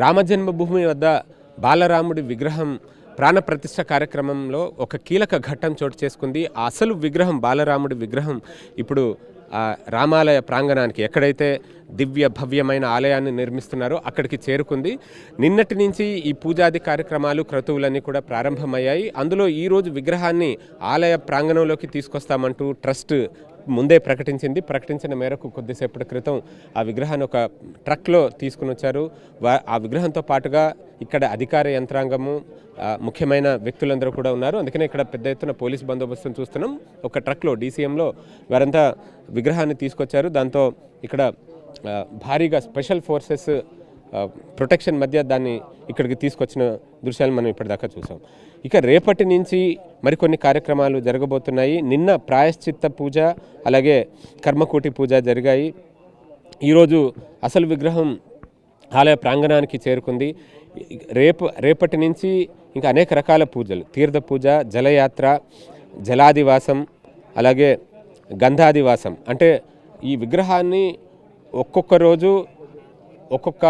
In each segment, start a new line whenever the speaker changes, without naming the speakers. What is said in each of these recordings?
రామజన్మభూమి వద్ద బాలరాముడి విగ్రహం ప్రాణప్రతిష్ఠ కార్యక్రమంలో ఒక కీలక ఘట్టం చోటు చేసుకుంది. అసలు విగ్రహం బాలరాముడి విగ్రహం ఇప్పుడు రామాలయ ప్రాంగణానికి ఎక్కడైతే దివ్య భవ్యమైన ఆలయాన్ని నిర్మిస్తున్నారో అక్కడికి చేరుకుంది. నిన్నటి నుంచి ఈ పూజాది కార్యక్రమాలు క్రతువులన్నీ కూడా ప్రారంభమయ్యాయి. అందులో ఈరోజు విగ్రహాన్ని ఆలయ ప్రాంగణంలోకి తీసుకొస్తామంటూ ట్రస్ట్ ముందే ప్రకటించింది. ప్రకటించిన మేరకు కొద్దిసేపటి క్రితం ఆ విగ్రహాన్ని ఒక ట్రక్లో తీసుకుని వచ్చారు. వా- ఆ విగ్రహంతో పాటుగా ఇక్కడ అధికార యంత్రాంగము ముఖ్యమైన వ్యక్తులందరూ కూడా ఉన్నారు. అందుకనే ఇక్కడ పెద్ద ఎత్తున పోలీస్ బందోబస్తును చూస్తున్నాం. ఒక ట్రక్లో డీసీఎంలో వారంతా విగ్రహాన్ని తీసుకొచ్చారు. దాంతో ఇక్కడ భారీగా స్పెషల్ ఫోర్సెస్ ప్రొటెక్షన్ మధ్య దాన్ని ఇక్కడికి తీసుకొచ్చిన దృశ్యాలు మనం ఇప్పటిదాకా చూసాం. ఇక రేపటి నుంచి మరికొన్ని కార్యక్రమాలు జరగబోతున్నాయి. నిన్న ప్రాయశ్చిత్త పూజ అలాగే కర్మకోటి పూజ జరిగాయి. ఈరోజు అసలు విగ్రహం ఆలయ ప్రాంగణానికి చేరుకుంది. రేపు రేపటి నుంచి ఇంకా అనేక రకాల పూజలు. తీర్థ పూజ జలయాత్ర జలాదివాసం అలాగే గంధాదివాసం. అంటే ఈ విగ్రహాన్ని ఒక్కొక్క రోజు ఒక్కొక్క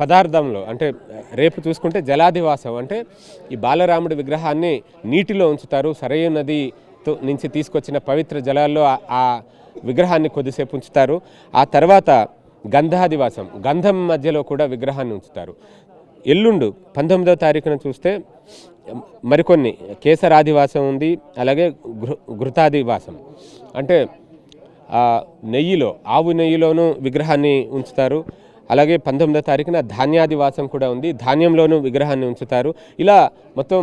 పదార్థంలో అంటే రేపు చూసుకుంటే జలాదివాసం అంటే ఈ బాలరాముడి విగ్రహాన్ని నీటిలో ఉంచుతారు సరయు నదితో నుంచి తీసుకొచ్చిన పవిత్ర జలాల్లో ఆ- విగ్రహాన్ని కొద్దిసేపు ఉంచుతారు. ఆ తర్వాత గంధాదివాసం గంధం మధ్యలో కూడా విగ్రహాన్ని ఉంచుతారు. ఎల్లుండు పంతొమ్మిదవ తారీఖున చూస్తే మరికొన్ని కేసరాదివాసం ఉంది అలాగే గృ ఘృతాదివాసం. అంటే ఆ, నెయ్యిలో ఆవు నెయ్యిలోనూ విగ్రహాన్ని ఉంచుతారు. అలాగే పంతొమ్మిదో తారీఖున ధాన్యాదివాసం కూడా ఉంది. ధాన్యంలోనూ విగ్రహాన్ని ఉంచుతారు. ఇలా మొత్తం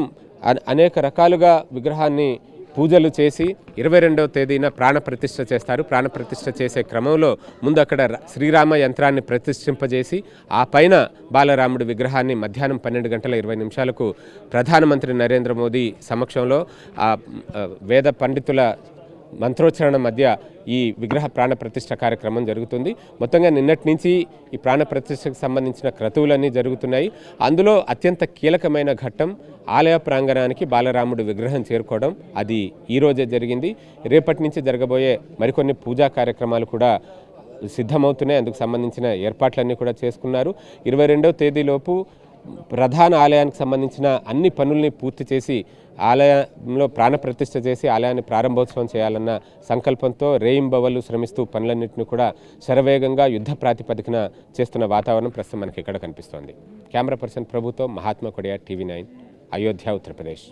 అనేక రకాలుగా విగ్రహాన్ని పూజలు చేసి ఇరవై రెండవ తేదీన ప్రాణప్రతిష్ఠ చేస్తారు. ప్రాణప్రతిష్ఠ చేసే క్రమంలో ముందు అక్కడ శ్రీరామ యంత్రాన్ని ప్రతిష్ఠింపజేసి ఆ పైన బాలరాముడి విగ్రహాన్ని మధ్యాహ్నం పన్నెండు గంటల ఇరవై నిమిషాలకు ప్రధానమంత్రి నరేంద్ర మోదీ సమక్షంలో ఆ, వేద పండితుల మంత్రోచ్చారణ మధ్య ఈ విగ్రహ ప్రాణప్రతిష్ఠ కార్యక్రమం జరుగుతుంది. మొత్తంగా నిన్నటి నుంచి ఈ ప్రాణ ప్రతిష్టకు సంబంధించిన క్రతువులన్నీ జరుగుతున్నాయి. అందులో అత్యంత కీలకమైన ఘట్టం ఆలయ ప్రాంగణానికి బాలరాముడు విగ్రహం చేరుకోవడం. అది ఈరోజే జరిగింది. రేపటి నుంచి జరగబోయే మరికొన్ని పూజా కార్యక్రమాలు కూడా సిద్ధమవుతున్నాయి. అందుకు సంబంధించిన ఏర్పాట్లన్నీ కూడా చేసుకున్నారు. ఇరవై రెండవ తేదీలోపు ప్రధాన ఆలయానికి సంబంధించిన అన్ని పనుల్ని పూర్తి చేసి ఆలయంలో ప్రాణప్రతిష్ఠ చేసి ఆలయాన్ని ప్రారంభోత్సవం చేయాలన్న సంకల్పంతో రేయింబవలు శ్రమిస్తూ పనులన్నింటినీ కూడా శరవేగంగా యుద్ధ ప్రాతిపదికన చేస్తున్న వాతావరణం ప్రస్తుతం మనకి ఇక్కడ కనిపిస్తోంది. కెమెరా పర్సన్ ప్రభుతో మహాత్మా కొడియా టీవీ నైన్ అయోధ్య ఉత్తరప్రదేశ్.